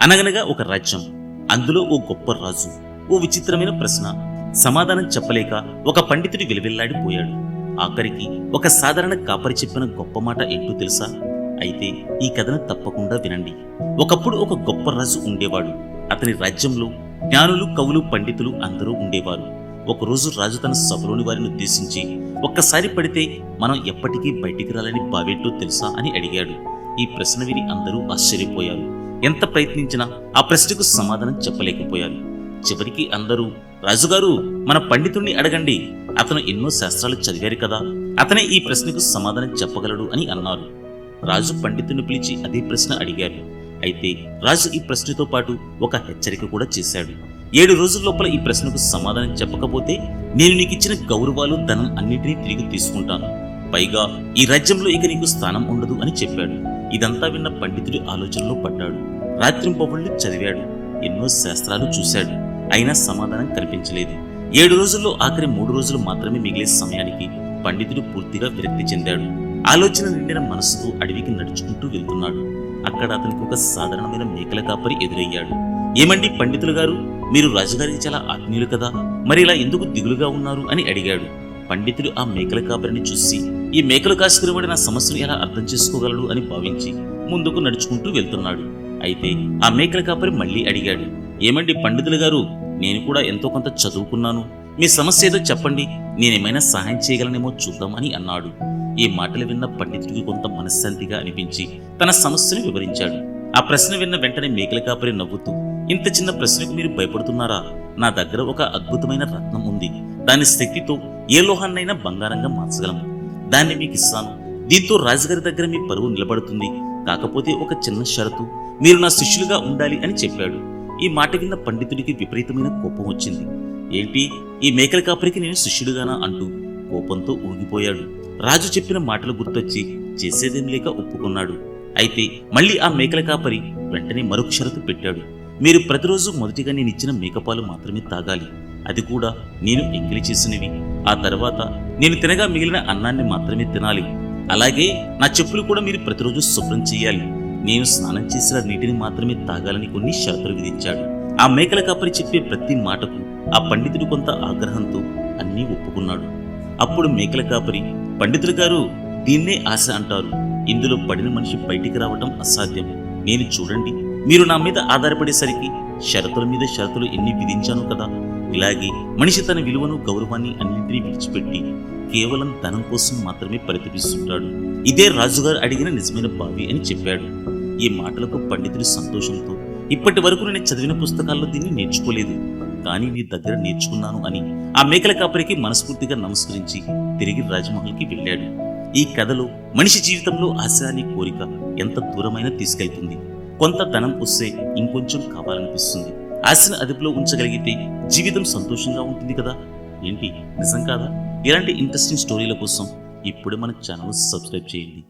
అనగనగా ఒక రాజ్యం అందులో ఓ గొప్ప రాజు ఓ విచిత్రమైన ప్రశ్న. సమాధానం చెప్పలేక ఒక పండితుడి వెలువెల్లాడిపోయాడు. ఆఖరికి ఒక సాధారణ కాపరి చెప్పిన గొప్ప మాట ఏంటో తెలుసా? అయితే ఈ కథను తప్పకుండా వినండి. ఒకప్పుడు ఒక గొప్ప రాజు ఉండేవాడు. అతని రాజ్యంలో జ్ఞానులు కవులు పండితులు అందరూ ఉండేవారు. ఒకరోజు రాజు తన సభలోని వారిని ఉద్దేశించి ఒక్కసారి పడితే మనం ఎప్పటికీ బయటికి రాలని బావేంటో తెలుసా? అని అడిగాడు. ఈ ప్రశ్న విని అందరూ ఆశ్చర్యపోయారు. ఎంత ప్రయత్నించినా ఆ ప్రశ్నకు సమాధానం చెప్పలేకపోయారు. చివరికి అందరూ రాజుగారు మన పండితుణ్ణి అడగండి. అతను ఎన్నో శాస్త్రాలు చదివారు కదా. అతనే ఈ ప్రశ్నకు సమాధానం చెప్పగలడు అని అన్నారు. రాజు పండితుని పిలిచి అదే ప్రశ్న అడిగారు. అయితే రాజు ఈ ప్రశ్నతో పాటు ఒక హెచ్చరిక కూడా చేశాడు. ఏడు రోజుల లోపల ఈ ప్రశ్నకు సమాధానం చెప్పకపోతే నేను నీకు ఇచ్చిన గౌరవాలు ధనం అన్నింటినీ తిరిగి తీసుకుంటాను. పైగా ఈ రాజ్యంలో ఇక నీకు స్థానం ఉండదు అని చెప్పాడు. ఇదంతా విన్న పండితుడి ఆలోచనలో పడ్డాడు. రాత్రింపవళ్ళు చదివాడు. ఎన్నో శాస్త్రాలు చూశాడు. అయినా సమాధానం కనిపించలేదు. ఏడు రోజుల్లో ఆఖరి మూడు రోజులు మాత్రమే మిగిలే సమయానికి పండితుడు పూర్తిగా విరక్తి చెందాడు. ఆలోచన నిండిన మనసుతో అడవికి నడుచుకుంటూ వెళ్తున్నాడు. అక్కడ అతనికి ఒక సాధారణమైన మేకల కాపరి ఎదురయ్యాడు. ఏమండి పండితులు గారు? మీరు రాజుగారికి చాలా ఆత్మీయులు కదా? మరి ఇలా ఎందుకు దిగులుగా ఉన్నారు? అని అడిగాడు. పండితుడు ఆ మేకల కాపరిని చూసి ఈ మేకలు కాసుకునివాడి నా సమస్యను ఎలా అర్థం చేసుకోగలడు అని భావించి ముందుకు నడుచుకుంటూ వెళ్తున్నాడు. అయితే ఆ మేకల కాపరి మళ్ళీ అడిగాడు ఏమండి పండితులు గారు నేను కూడా ఎంతో కొంత చదువుకున్నాను. మీ సమస్య ఏదో చెప్పండి నేనేమైనా సహాయం చేయగలనేమో చూద్దామని అన్నాడు. ఈ మాటలు విన్న పండితుడికి కొంత మనశ్శాంతిగా అనిపించి తన సమస్యను వివరించాడు. ఆ ప్రశ్న విన్న వెంటనే మేకల కాపరి నవ్వుతూ ఇంత చిన్న ప్రశ్నకు మీరు భయపడుతున్నారా? నా దగ్గర ఒక అద్భుతమైన రత్నం ఉంది. దాని శక్తితో ఏ లోహాన్నైనా బంగారంగా మార్చగలము. దాన్ని మీకు ఇస్తాను దీంతో రాజుగారి దగ్గర మీ పరువు నిలబడుతుంది. కాకపోతే ఒక చిన్న షరతు. మీరు నా శిష్యులుగా ఉండాలి అని చెప్పాడు. ఈ మాట విన్న పండితుడికి విపరీతమైన కోపం వచ్చింది. ఏంటి? ఈ మేకల కాపరికి నేను శిష్యుడుగానా అంటూ కోపంతో ఊగిపోయాడు. రాజు చెప్పిన మాటలు గుర్తొచ్చి చేసేదేం లేక ఒప్పుకున్నాడు. అయితే మళ్ళీ ఆ మేకల కాపరి వెంటనే మరొక షరతు పెట్టాడు. మీరు ప్రతిరోజు మొదటిగా నేను ఇచ్చిన మేకపాలు మాత్రమే తాగాలి. అది కూడా నేను ఎంగిలి చేసినవి. ఆ తర్వాత నేను తినగా మిగిలిన అన్నాన్ని మాత్రమే తినాలి. అలాగే నా చెప్పులు కూడా మీరు ప్రతిరోజు శుభ్రం చేయాలి. నేను స్నానం చేసిన నీటిని మాత్రమే తాగాలని కొన్ని షరతులు విధించాడు. ఆ మేకల కాపరి చెప్పే ప్రతి మాటకు ఆ పండితుడు కొంత ఆగ్రహంతో అన్నీ ఒప్పుకున్నాడు. అప్పుడు మేకల కాపరి పండితులు గారు దీన్నే ఆశ అంటారు. ఇందులో పడిన మనిషి బయటికి రావటం అసాధ్యం. నేను చూడండి. మీరు నా మీద ఆధారపడేసరికి షరతుల మీద షరతులు ఎన్ని విధించాను కదా. ఇలాగే మనిషి తన విలువను గౌరవాన్ని అన్నింటినీ విడిచిపెట్టి కేవలం ధనం కోసం మాత్రమే పరితపిస్తుంటాడు. ఇదే రాజుగారు అడిగిన నిజమైన బావి అని చెప్పాడు. ఈ మాటలకు పండితుడి సంతోషంతో ఇప్పటి వరకు నేను చదివిన పుస్తకాల్లో దీన్ని నేర్చుకోలేదు. కానీ నీ దగ్గర నేర్చుకున్నాను అని ఆ మేకల కాపరికి మనస్ఫూర్తిగా నమస్కరించి తిరిగి రాజమహల్కి వెళ్ళాడు. ఈ కథలో మనిషి జీవితంలో ఆశ అనే కోరిక ఎంత దూరమైనా తీసుకెళ్తుంది. కొంత ధనం వస్తే ఇంకొంచెం కావాలనిపిస్తుంది. ఆశను అదుపులో ఉంచగలిగితే జీవితం సంతోషంగా ఉంటుంది కదా? ఏంటి? నిజం కాదా? ఇలాంటి ఇంట్రెస్టింగ్ స్టోరీల కోసం ఇప్పుడే మన ఛానల్ సబ్స్క్రైబ్ చేయండి.